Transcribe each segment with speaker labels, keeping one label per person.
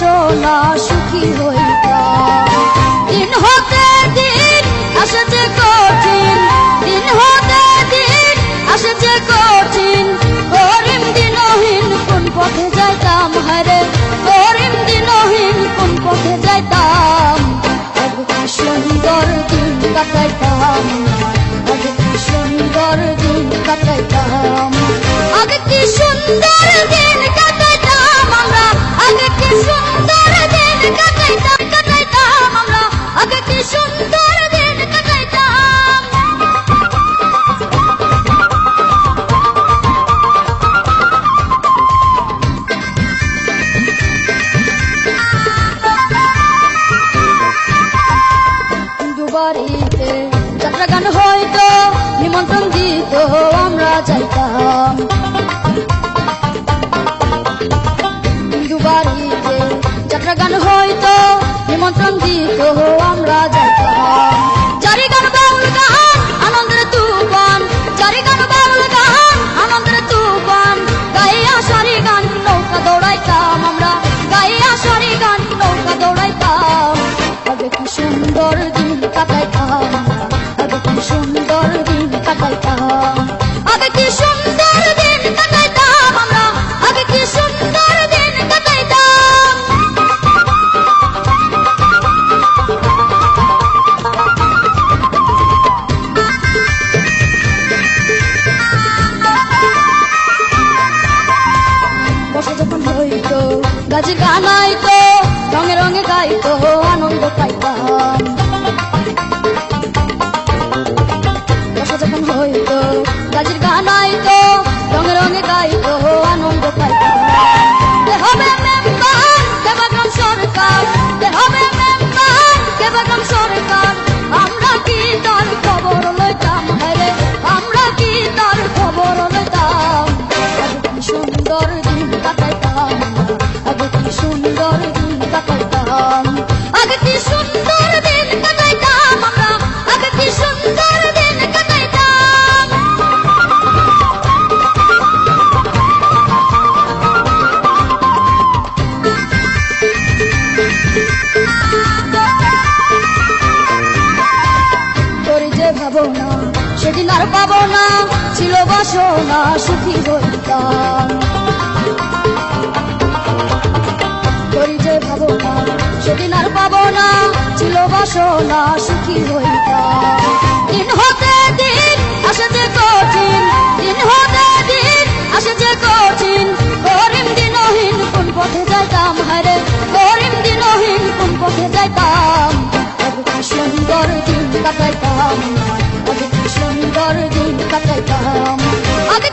Speaker 1: সোনা সুখী হইতাম। দিন হতে দিন আসে যে কঠিন। দিন হতে দিন আসে যে কঠিন। করিম দিনহীন কোন পথে যাইতাম? হারে করিম দিনহীন কোন পথে যাইতাম? সুন্দর দিন কাটাইতাম। সুন্দর দিন কাটাইতাম। পাইতো রঙে গাইতো আনন্দ পাইতো। হবে মেম্বার দেবাগ্রাম সরকার? হবে মেম্বার দেবাগ্রাম সরকার? আমরা কি তার খবর লইতাম? হ্যাঁ হেরে আমরা কি তার সুন্দর দিন কাটাইতাম? যাব না, সেদিন আর পাব না, ছিল বাসনা, সুখী হইতাম। করি যে ভাবো না, সেদিন আর পাব না, ছিল বাসনা, সুখী হইতাম। দিন হতে দিন, আসে যে কঠিন, দিন হতে দিন, আসে যে কঠিন। করিম দিনহীন কোন পথে যাইতাম হারে করিম দিনহীন কোন পথে যাইতাম। সুন্দর দিন কাটাইতাম।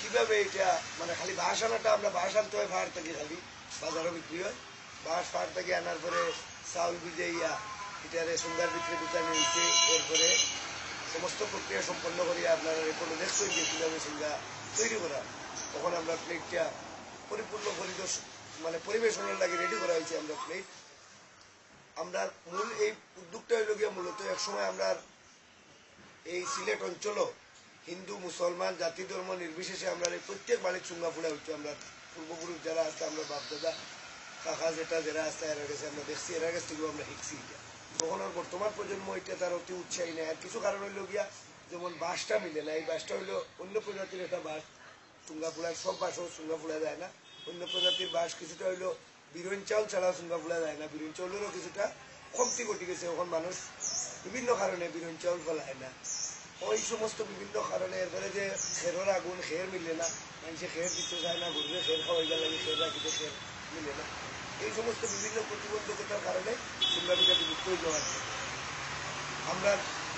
Speaker 2: কীভাবে এটা মানে খালি বাঁশ আমরা বাঁশ আনতে পাহাড় থেকে খালি, বাজারও বিক্রি হয়। বাঁশ পাহাড় থেকে আনার পরে চাউল ভিজাইয়া এটারে সুঙ্গার ভিতরে ঢুকানো হয়েছে এরপরে সমস্ত প্রক্রিয়া সম্পন্ন করিয়া আপনারা রেকর্ডে দেখছেন যে কীভাবে সুঙ্গা তৈরি করা। তখন আমরা প্লেটটা পরিপূর্ণ পরিদর্শন মানে পরিবেশনের লাগে রেডি করা হয়েছে আমরা প্লেট আমরা মূল এই উদ্যোগটা হইল গিয়ে মূলত একসময় আমরা এই সিলেট অঞ্চল হিন্দু, মুসলমান, জাতি, ধর্ম নির্বিশেষে আমরা প্রত্যেক বাড়ির চুঙ্গা ফুড়া হচ্ছে আমরা পূর্বপুরুষ যারা আছে, আমরা বাপদাদা কাকা যেটা যারা আছে, এরা গেছে, আমরা দেখছি, এরা কাছ থেকেও আমরা শিখছি তখন আর বর্তমান প্রজন্ম এটা তার অতি উৎসাহী নেই। আর কিছু কারণ হইল গিয়া, যেমন বাঁশটা মিলে না, এই বাঁশটা হইল অন্য প্রজাতির একটা বাঁশ। চুঙ্গা ফুড়ার সব বাঁশও চুঙ্গা ফুড়া যায় না। অন্য প্রজাতির বাঁশ কিছুটা হইল বিরন চাউল ছাড়াও চুঙ্গা ফুড়া যায় না। বিরন চাউলেরও কিছুটা কমতি ঘটি গেছে। এখন মানুষ বিভিন্ন কারণে বিরন চাউল ফলায় না। ওই সমস্ত বিভিন্ন কারণে এরপরে যে খেরের আগুন, খের মিলে না। মানুষে খের দিতে চায় না, ঘুরবে, খের খাওয়াইবার লাগে খের রাখিতে খের মিলে না। এই সমস্ত বিভিন্ন প্রতিবন্ধকতার কারণে পিঠা বিলুপ্ত হয়ে। যাওয়ার আমরা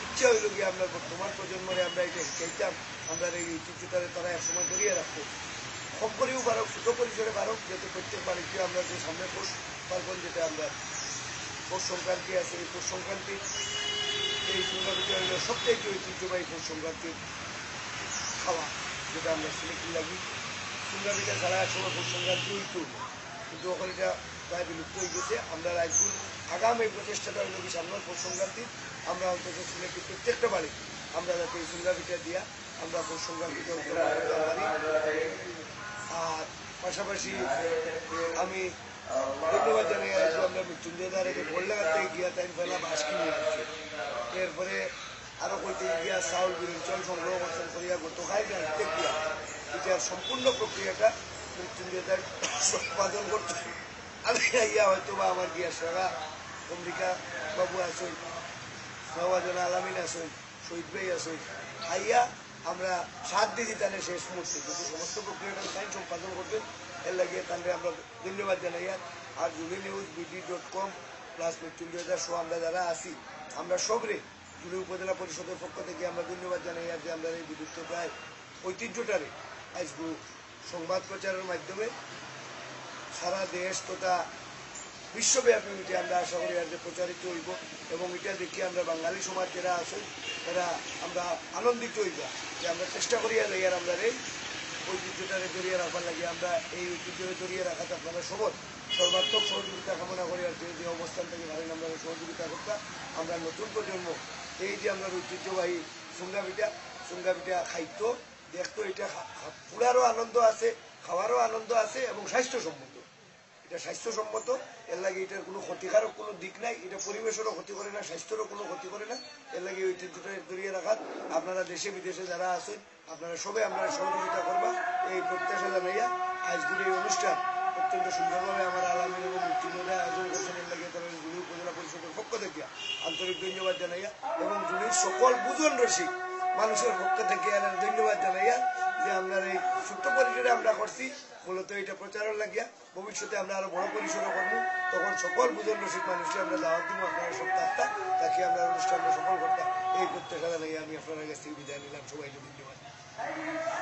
Speaker 2: ইচ্ছা হইল গিয়ে আমরা বর্তমান প্রজন্মরে আমরা এটা শিখাইতাম আমরা এই ঐতিহ্যটারে তারা একসময় ধরিয়ে রাখব কম করেও পারক ছোট পরিসরে পারক যাতে প্রত্যেক বাড়িতে আমরা যে সামনে পৌষ পার্বণ যেটা আমরা, পৌষ সংক্রান্তি আছে, এই পৌষ সংক্রান্তি এই সংক্রান্তি হইল সবচেয়ে ঐতিহ্যবাহী পৌষ সংক্রান্তির খাওয়া, যেটা আমরা সিলেক্ট লাগি। সংক্রান্তিটা ছাড়া একসময় পৌষ সংক্রান্তি হইতো কিন্তু ওখানে এটা প্রায় বিলুপ্ত হয়ে গেছে, আমরা রাজগুল আগাম প্রচেষ্টাটা হইল কি, সামনের পৌষ সংক্রান্তি, আমরা অন্তত সিলেটের প্রত্যেকটা বাড়ি, আমরা যাতে এই সংক্রান্তিটা দিয়া আমরা করতে পারি আর পাশাপাশি, আমি ধন্যবাদ জানাই আমরা মৃত্যুঞ্জয় দ্বারাকে বললাগাতে গিয়া তাই ফেলা বাস কিনে আসছে। এরপরে আরও কইতে গিয়া চাউল বিরঞ্চল সংগ্রহ করছেন করিয়া গতকাল জানতে গিয়া এটার সম্পূর্ণ প্রক্রিয়াটা মৃত্যুঞ্জয় দ্বার সম্পাদন করতে আমি ইয়া হয়তো বা আমার গিয়া সারা অম্বিকা বাবু আসুন নওয়াজন আলামিন আসুন শহীদ ভাই আসুন আইয়া আমরা সাত দিদি তাহলে শেষ মুহূর্তে যদি সমস্ত প্রক্রিয়াটা তাই সম্পাদন করবেন। এর লাগিয়ে তাহলে আমরা ধন্যবাদ জানাই আর Juli news BD dot com plus Mrityunjoy show আমরা যারা আছি, আমরা সবরে জুলি উপজেলা পরিষদের পক্ষ থেকে আমরা ধন্যবাদ জানাই আর যে আমরা এই বিলুপ্ত প্রায় ঐতিহ্যটারে আজকে সংবাদ প্রচারের মাধ্যমে সারা দেশ তথা বিশ্বব্যাপী এটা আমরা আশা করি আর যে প্রচারিত হইব এবং এটা দেখি আমরা বাঙালি সমাজ যারা আছে তারা আমরা আনন্দিত হইব যে আমরা চেষ্টা করি আর আমরা এই ঐতিহ্যটারে ধরিয়ে রাখবার লাগে, আমরা এই ঐতিহ্যকে ধরিয়ে রাখাতে আপনারা সবল। সর্বাত্মক সহযোগিতা কামনা করি আর যে অবস্থান থেকে পারেন আমরা সহযোগিতা করতাম আমরা নতুন প্রজন্ম, এই যে আমরা ঐতিহ্যবাহী সুঙ্গা পিঠা সুঙ্গা পিঠা খাইত, দেখতো এটা পুরারও আনন্দ আছে, খাওয়ারও আনন্দ আছে এবং স্বাস্থ্যসম্মত। এটা স্বাস্থ্যসম্মত, এর লাগে এটার কোনো ক্ষতিকারক কোনো দিক নাই, এটা পরিবেশেরও ক্ষতি করে না, স্বাস্থ্যেরও কোনো ক্ষতি করে না, এর লাগে ঐতিহ্যটা ধরিয়ে রাখার। আপনারা দেশে বিদেশে যারা আছেন, আপনারা সবাই আমরা সহযোগিতা করবা, এই প্রত্যাশা জানাইয়া আজকের এই অনুষ্ঠান অত্যন্ত সুন্দরভাবে আমার আলামিন এবং মৃত্যুঞ্জয় আয়োজন করছেন এর লাগে তারা জুড়ি উপজেলা পরিষদের পক্ষ থেকে আন্তরিক ধন্যবাদ জানাইয়া এবং জুড়ির সকল বুজন রসিক মানুষের পক্ষ থেকে এনার ধন্যবাদ জানাইয়া যে আমরা এই ছোট্ট পরিসরে আমরা করছি। মূলত এটা প্রচারণ লাগিয়া ভবিষ্যতে আমরা আরও বড় পরিসরে করব। তখন সকল বুজন রসিক মানুষকে আমরা দাওয়াত দিব। আপনারা সপ্তাহটা তাকে আমরা অনুষ্ঠানটা সফল করতাম এই প্রত্যাশা জানাই আমি আপনার কাছ থেকে বিদায় নিলাম। সবাইকে ধন্যবাদ।